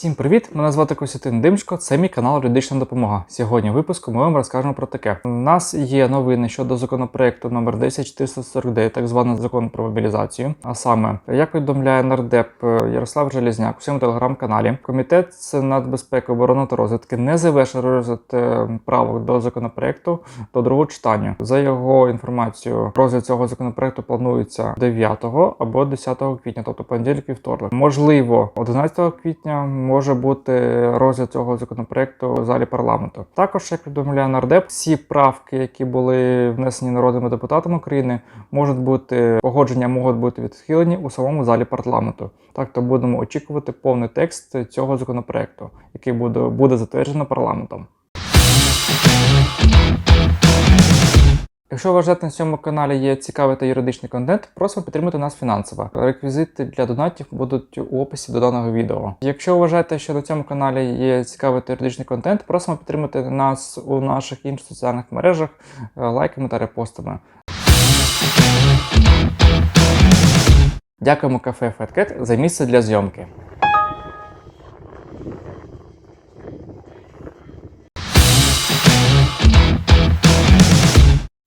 Всім привіт! Мене звати Костянтин Димчко, це мій канал Юридична допомога. Сьогодні в випуску ми вам розкажемо про таке. У нас є новини щодо законопроекту номер 10449, так званий закон про мобілізацію. А саме, як повідомляє нардеп Ярослав Желізняк у своєму телеграм-каналі, комітет з нацбезпеки, оборони та розвідки не завершив розгляд е, правок до законопроекту до другого читання. За його інформацією, розгляд цього законопроекту планується 9 або 10 квітня, тобто понеділок і вторник. Можливо, 11 квітня може бути розгляд цього законопроекту в залі парламенту. Також, як повідомляє нардеп, всі правки, які були внесені народними депутатами України, можуть бути погодження, можуть бути відхилені у самому залі парламенту. Так то будемо очікувати повний текст цього законопроекту, який буде, буде затверджено парламентом. Якщо вважаєте на цьому каналі є цікавий та юридичний контент, просимо підтримати нас фінансово. Реквізити для донатів будуть у описі до даного відео. Якщо вважаєте, що на цьому каналі є цікавий та юридичний контент, просимо підтримати нас у наших інших соціальних мережах е, лайками та репостами. Дякуємо кафе Феткет за місце для зйомки.